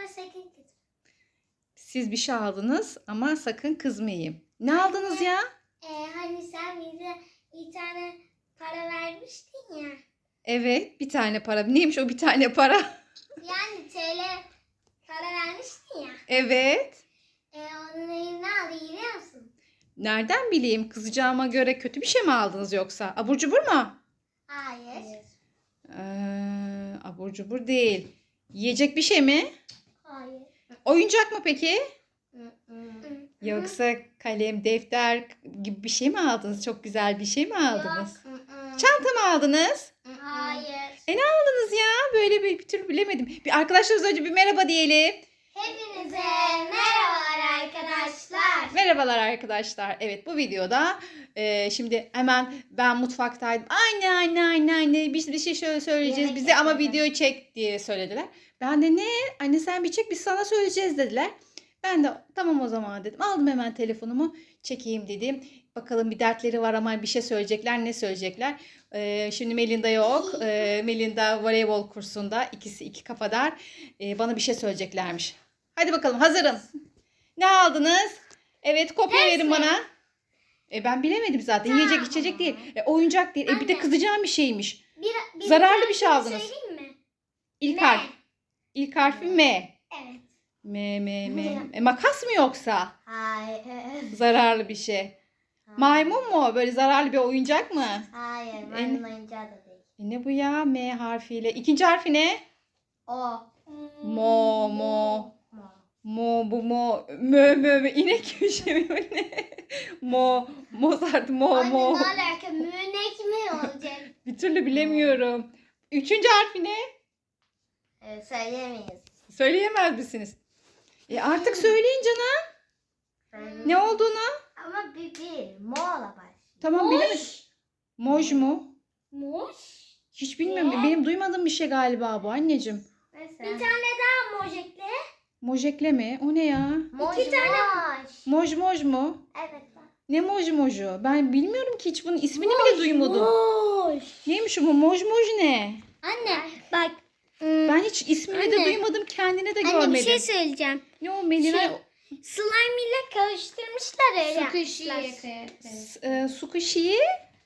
ama sakın kızma. Siz bir şey aldınız ama sakın kızmayayım. Ne aldınız ya? Ee, hani sen bize bir tane para vermiştin ya. Evet bir tane para. Neymiş o bir tane para? Yani TL para vermiştin ya. Evet. Ee, onun elinden aldı biliyor musun? Nereden bileyim? Kızacağıma göre kötü bir şey mi aldınız yoksa? Abur cubur mu? Hayır. Ee, abur cubur değil. Yiyecek bir şey mi? Oyuncak mı peki? Hı. Yoksa kalem, defter gibi bir şey mi aldınız? Çok güzel bir şey mi aldınız? Çanta mı aldınız? Hayır. E ne aldınız ya? Böyle bir, bir türlü bilemedim. Bir arkadaşlarımıza önce bir merhaba diyelim. Hepinize merhabalar arkadaşlar. Merhabalar arkadaşlar. Evet bu videoda e, şimdi hemen ben mutfaktaydım. Anne anne anne anne biz bir şey şöyle söyleyeceğiz bize ama video çek diye söylediler. Ben de ne? Anne sen bir çek biz sana söyleyeceğiz dediler. Ben de tamam o zaman dedim. Aldım hemen telefonumu çekeyim dedim. Bakalım bir dertleri var ama bir şey söyleyecekler. Ne söyleyecekler? E, şimdi Melinda yok. E, Melinda voleybol kursunda. ikisi iki kafadar. E, bana bir şey söyleyeceklermiş. Hadi bakalım hazırım. Ne aldınız? Evet kopya verin bana. E ben bilemedim zaten. Yiyecek Tamam. içecek değil. E, oyuncak değil. E, bir de Anne. kızacağım bir şeymiş. Bir, bir Zararlı bir şey aldınız. Söyleyeyim mi? İlk M. harf. İlk harfi M. Evet. M, M, M. Ne? E, makas mı yoksa? Hayır. Zararlı bir şey. Maymun mu? Böyle zararlı bir oyuncak mı? Hayır. maymun oyuncağı da değil. E, ne bu ya? M harfiyle. İkinci harfi ne? O. Mo, mo. Mo, bu mo. Mö, mö, mö. İnek bir şey mi? Ne? Mo, Mozart, mo, Anne mo. ne alaka? Münek mi olacak? Bir türlü bilemiyorum. Üçüncü harfi ne? evet, söyleyemeyiz. Söyleyemez misiniz? E artık söyleyin canım. Ne olduğunu. Ama bir bir. Mo'la başlıyor. Tamam bilemedim. Moj mu? Moş? Hiç bilmiyorum. Benim duymadığım bir şey galiba bu anneciğim. Bir tane daha mojekle. Mojekle mi? O ne ya? Moş, İki tane moş. Moj moj mu? Evet. Ne moj moju? Ben bilmiyorum ki hiç bunun ismini bile duymadım. Moş. Neymiş bu? Moj moj ne? Anne bak. Ben hiç ismini de Anne. duymadım. Kendine de Anne görmedim. bir şey söyleyeceğim. Ne o Melina? Şey, Slime ile karıştırmışlar öyle yapmışlar. S- e, Sukishi'yi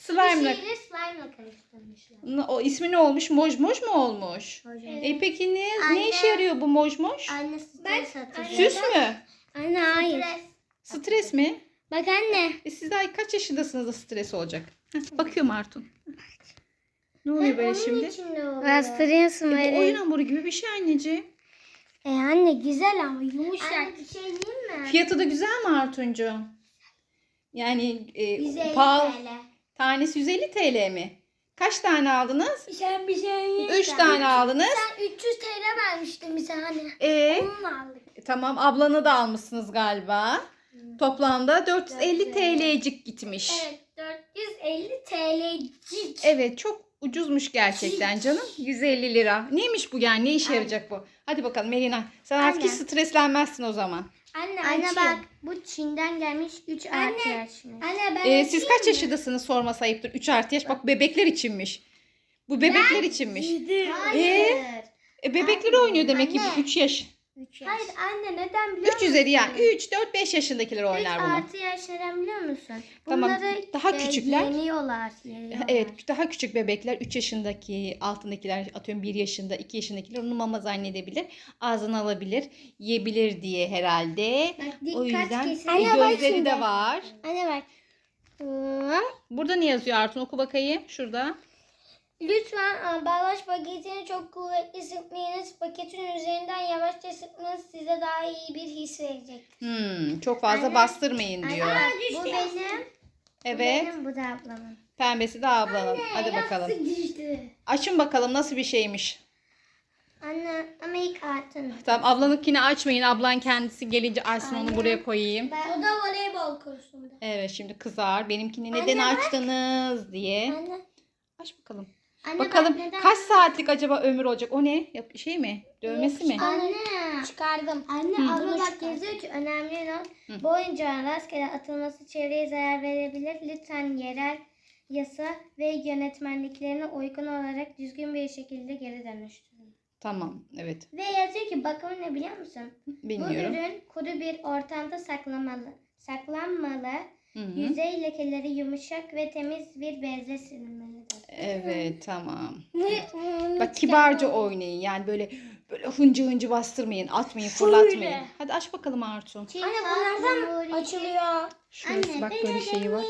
slime'la. Slime'la karıştırmışlar. O ismi ne olmuş? Moj moj mu olmuş? E peki ne, ne Anne. işe yarıyor bu moj moj? Anne stres atıyor. Süs mü? Anne hayır. Stres mi? Bak anne. E siz daha kaç yaşındasınız da stres olacak? Heh, bakıyorum Artun. Ne oluyor böyle şimdi? Bastırıyorsun E, bu oyun hamuru gibi bir şey anneciğim. E anne güzel ama yumuşak. Anne bir şey diyeyim mi? Fiyatı da güzel mi Artuncu? Yani e, 150 pahalı. TL. Tanesi 150 TL mi? Kaç tane aldınız? Sen bir şey 3 tane aldınız. Sen 300 TL vermiştin bize hani. E, Onunla aldık. tamam ablanı da almışsınız galiba. Toplamda 450 TL'cik gitmiş. Evet 450 TL'cik. Evet çok ucuzmuş gerçekten canım. 150 lira. Neymiş bu yani? Ne işe yarayacak bu? Hadi bakalım Melina. Sen artık hiç streslenmezsin o zaman. Anne, Anne bak bu Çin'den gelmiş 3 artı yaş. Anne ben Ee, siz kaç yaşındasınız sorma sayıptır. 3 artı yaş. Bak bebekler içinmiş. Bu bebekler içinmiş. Hayır. E, bebekler oynuyor demek ki Anne. bu 3 yaş. Hayır anne neden biliyor 3 üzeri yani. 3, 4, 5 yaşındakiler oynar bunu. artı yaş neden biliyor musun? Tamam, Bunları daha e, küçükler. Yeniyorlar. yeniyorlar. Evet daha küçük bebekler 3 yaşındaki altındakiler atıyorum 1 yaşında 2 yaşındakiler onu mama zannedebilir. Ağzına alabilir yiyebilir diye herhalde. Bak, O yüzden kesin. Anne bak gözleri şimdi. de var. Anne bak. Burada ne yazıyor Artun oku bakayım şurada. Lütfen ambalaj paketini çok kuvvetli sıkmayınız. Paketin üzerinden yavaşça sıkmanız size daha iyi bir his verecek. Hmm, çok fazla Anne. bastırmayın diyor. bu benim. Evet. Bu benim, bu da ablamın. Pembesi de ablanın. Hadi bakalım. düştü. Açın bakalım nasıl bir şeymiş. Anne ama ilk artın. Tamam ablanınkini açmayın. Ablan kendisi gelince açsın onu buraya koyayım. O da voleybol kursunda. Evet şimdi kızar. Benimkini neden Anne, bak. açtınız diye. Anne. Aç bakalım. Anne Bakalım bak neden- kaç saatlik acaba ömür olacak? O ne? Yap şey mi? Dövmesi mi? Anne. Çıkardım. Anne Hı. abla bak yazıyor ki önemli not. Bu oyuncağın rastgele atılması çevreye zarar verebilir. Lütfen yerel yasa ve yönetmenliklerine uygun olarak düzgün bir şekilde geri dönüştürün. Tamam. Evet. Ve yazıyor ki bakımı ne biliyor musun? Bilmiyorum. Bu ürün kuru bir ortamda saklamalı. Saklanmalı. Hı hı. Yüzey lekeleri yumuşak ve temiz bir bezle silinmelidir. Evet tamam. Bak kibarca oynayın. Yani böyle böyle hıncı hıncı bastırmayın. Atmayın, fırlatmayın. Hadi aç bakalım Artu. Anne bunlardan açılıyor. Şurası Anne, bak böyle şeyi var.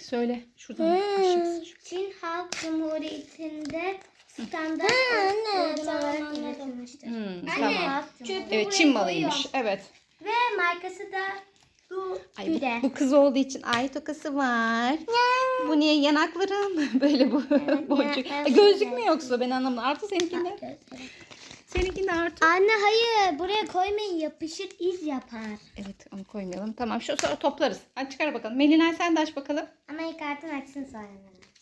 Söyle. Şuradan ışık. Çin Halk Cumhuriyeti'nde standart olarak üretilmiştir. Hmm, Anne, tamam. çöpü Evet buraya Çin malıymış. koyuyorum. Evet. Ve markası da bu Ay, bu, bu kız olduğu için ay tokası var. Bu niye yanaklarım böyle bu boncuk. yanaklarım Ay, Gözlük mü yoksa ben anlamadım. Artı seninkinde. Seninkinde artı. Anne hayır buraya koymayın yapışır iz yapar. Evet onu koymayalım. Tamam şu sonra toplarız. Hadi çıkar bakalım. Melinay sen de aç bakalım. Ama ilk kartın açsın sonra.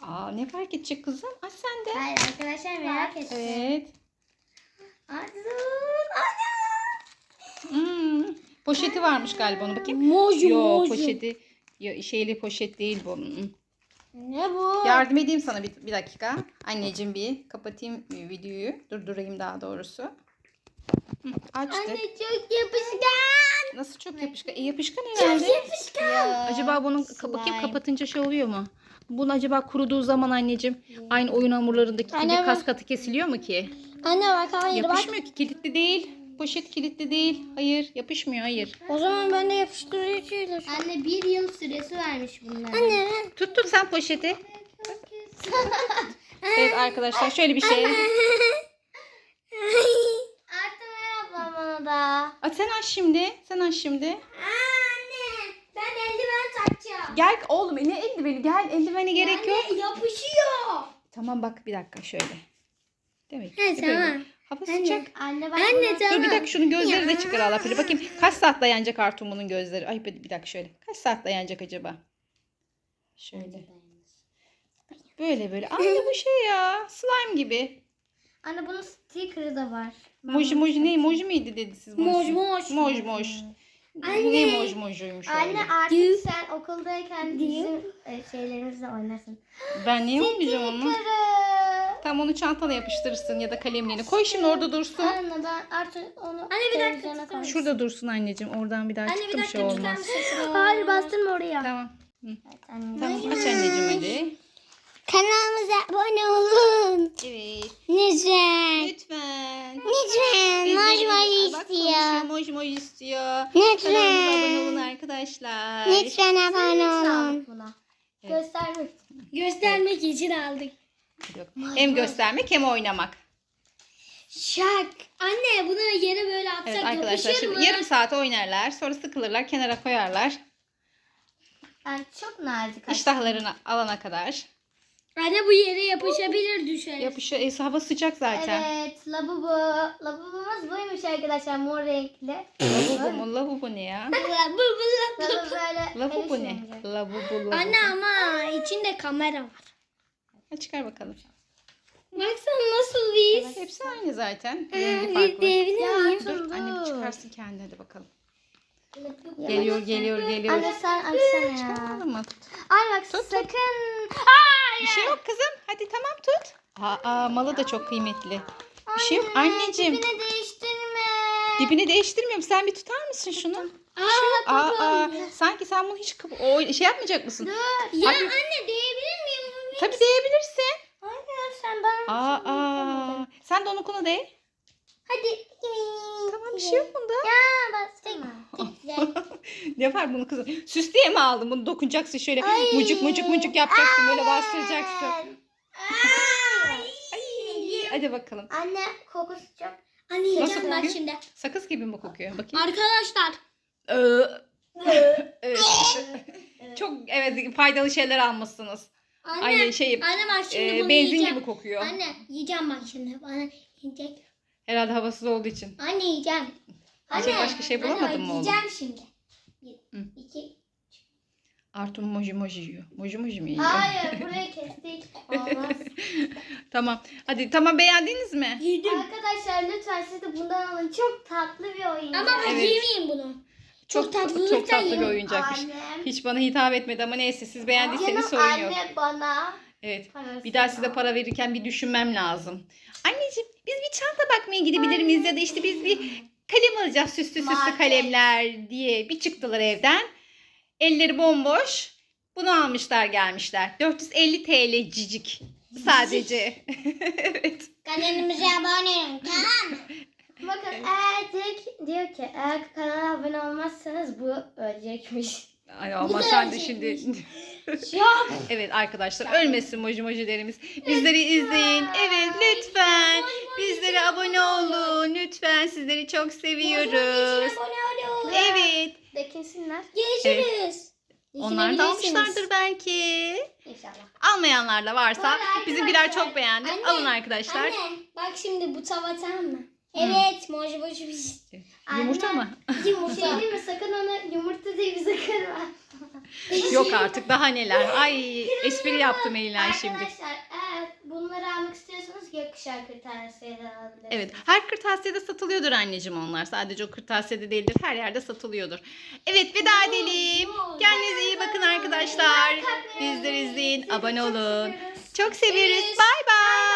Aa ne fark edecek kızım? Aç sen de. Hayır arkadaşlar merak etsin. Evet. Açsın. Ana. Hmm. Poşeti varmış galiba onu bakayım. Moju Yo poşeti. Yo, şeyli poşet değil bu. Hmm. Ne bu? Yardım edeyim sana bir, bir dakika. Anneciğim bir kapatayım videoyu. Durdurayım daha doğrusu. Hı, açtı. Anne çok yapışkan. Nasıl çok yapışkan? E, yapışkan herhalde. yapışkan. Acaba bunun ka- bakayım Slime. kapatınca şey oluyor mu? Bunun acaba kuruduğu zaman anneciğim aynı oyun hamurlarındaki gibi Anne, kas katı kesiliyor mu ki? Anne bak hayır bak. Yapışmıyor ki kilitli değil. Poşet kilitli değil. Hayır yapışmıyor hayır. O zaman ben de yapıştırıcıyla. Anne bir yıl süresi vermiş bunlar. Anne. Tut tut sen poşeti. Evet arkadaşlar şöyle bir şey. Artı ver ablam bana da. Aa, sen aç şimdi. Sen aç şimdi. Anne ben eldiven takacağım. Gel oğlum ne eldiveni gel eldiveni gerek yok. Anne yapışıyor. Tamam bak bir dakika şöyle. Demek ki tamam. Hava sıcak. Anne bak. Anne Dur bir dakika şunun gözleri de çıkar Allah bilir. Bakayım kaç saat dayanacak Artur bunun gözleri. Ay bir bir dakika şöyle. Kaç saat dayanacak acaba? Şöyle. Böyle böyle. Aynı bu şey ya. Slime gibi. Anne bunun sticker'ı da var. Moji moji ne? Moji miydi dedi siz bunu? Moj moj. Moj moj. Anne. Ne moj mojuymuş öyle. Anne artık sen okuldayken bizim e, şeylerimizle oynarsın. Ben niye oynayacağım onu? Sticker'ı. Tam onu çantana yapıştırırsın ya da kalemliğine. Koy şimdi orada dursun. Anne ben artık onu Anne bir dakika tutar Şurada dursun anneciğim. Oradan bir daha çıktı bir şey olmaz. Hayır bastırma oraya. Tamam. Hı. Anne. Tamam aç anneciğim hadi. Kanalımıza abone olun. Evet. Lütfen. Lütfen. Lütfen. Moj moj Bak istiyor. konuşuyor, Moj moj istiyor. Kanalımıza abone olun arkadaşlar. Lütfen abone olun. Evet. Göstermek. Göstermek için aldık. Yok. Hem göstermek hem oynamak. Şak. Anne bunu yere böyle atsak Evet arkadaşlar yapışır mı? yarım saat oynarlar. Sonra sıkılırlar kenara koyarlar. Ben çok nazik. İştahlarını alana kadar. Anne bu yere yapışabilir düşer. Yapışıyor. E, hava sıcak zaten. Evet, lavabo. Lavabomuz buymuş arkadaşlar, mor renkli. Lavabo mu? Lavabo ne ya? Lavabo böyle Lavabo ne? Lavabo lavabo. Anne ama içinde kamera var. Ha, çıkar bakalım. Baksana nasıl biz. Hepsi aynı zaten. Rengi farklı. diyebilir miyim? Dur annem çıkarsın kendi hadi bakalım. Geliyor geliyor geliyor. Anne sen açsana ya. Çıkarmadın mı? Ay bak Tut, sakın. Bir şey yok kızım. Hadi tamam tut. Aa, malı da çok kıymetli. Bir şey yok anneciğim. Tipini değiştirme. Dibini değiştirmiyorum. Sen bir tutar mısın şunu? Aa, Aa, aa, sanki sen bunu hiç o şey yapmayacak mısın? ya Hadi. anne miyim? Tabii değebilirsin. Hayır sen bana. Aa, aa. Sen de onunkunu değ. Hadi. Tamam bir şey yok bunda. Ya bastırma. ne var bunu kızım? Süs diye mi aldın? Bunu dokunacaksın şöyle mucuk mucuk mucuk yapacaksın böyle bastıracaksın. Ay, hadi bakalım. Anne kokusu çok. Anne yiyeceğim bak kokuyor? şimdi. Sakız gibi mi kokuyor? Bakayım. Arkadaşlar Ee, evet. Çok evet faydalı şeyler almışsınız. Anne, Aynı şey anne bak şimdi e, bunu benzin yiyeceğim. gibi kokuyor. Anne yiyeceğim bak şimdi. Bana yiyecek. Herhalde havasız olduğu için. Anne yiyeceğim. Yiyecek başka şey bulamadın Anne, mı oğlum? Yiyeceğim şimdi. Bir, Hı. iki. Artur moji moji yiyor. Moji moji mi yiyor? Hayır burayı kestik. Olmaz. tamam. Hadi tamam beğendiniz mi? Yedim. Arkadaşlar lütfen siz de bundan alın. Çok tatlı bir oyun. Ama ben Evet. yemeyeyim bunu. Çok Çok çok tatlı bir oyuncakmış. Annem. Hiç bana hitap etmedi ama neyse siz beğendiyseniz Canım sorun yok. anne bana Evet. Parası Bir daha size para verirken bir düşünmem lazım. Anneciğim biz bir çanta bakmaya gidebilir miyiz ya da işte biz bir kalem alacağız süslü süslü Market. kalemler diye bir çıktılar evden. Elleri bomboş. Bunu almışlar gelmişler. 450 TL cicik sadece. evet. Kanalımıza abone olun tamam mı? Bakın eğer direkt diyor ki eğer kanala abone olmazsanız bu ölecekmiş. Ay ama da sen de şimdi. Evet arkadaşlar ölmesin moji mojilerimiz. Bizleri izleyin. Evet lütfen. Bizlere abone olun. Lütfen sizleri çok seviyoruz. Abone olun. Evet. Dekinsinler. Görüşürüz. Onlar da almışlardır belki. İnşallah. Almayanlar da varsa Bu arada bizimkiler arkadaşlar, çok beğendi. anne, Alın arkadaşlar. Anne bak şimdi bu tava mı? Evet. Moji moji bir Yumurta Anne. mı? Yumurta. Şey değil mi? Sakın onu yumurta diye bir sakın var. Yok artık daha neler. Ay espri yaptım Eylül şimdi. Arkadaşlar eğer bunları almak istiyorsanız gökkuşağı kırtasiyeden alabilirsiniz. Evet. Her kırtasiyede satılıyordur anneciğim onlar. Sadece o kırtasiyede değildir. Her yerde satılıyordur. Evet veda edelim. Kendinize iyi bakın arkadaşlar. Bizleri izleyin. Abone olun. Çok seviyoruz. Bye.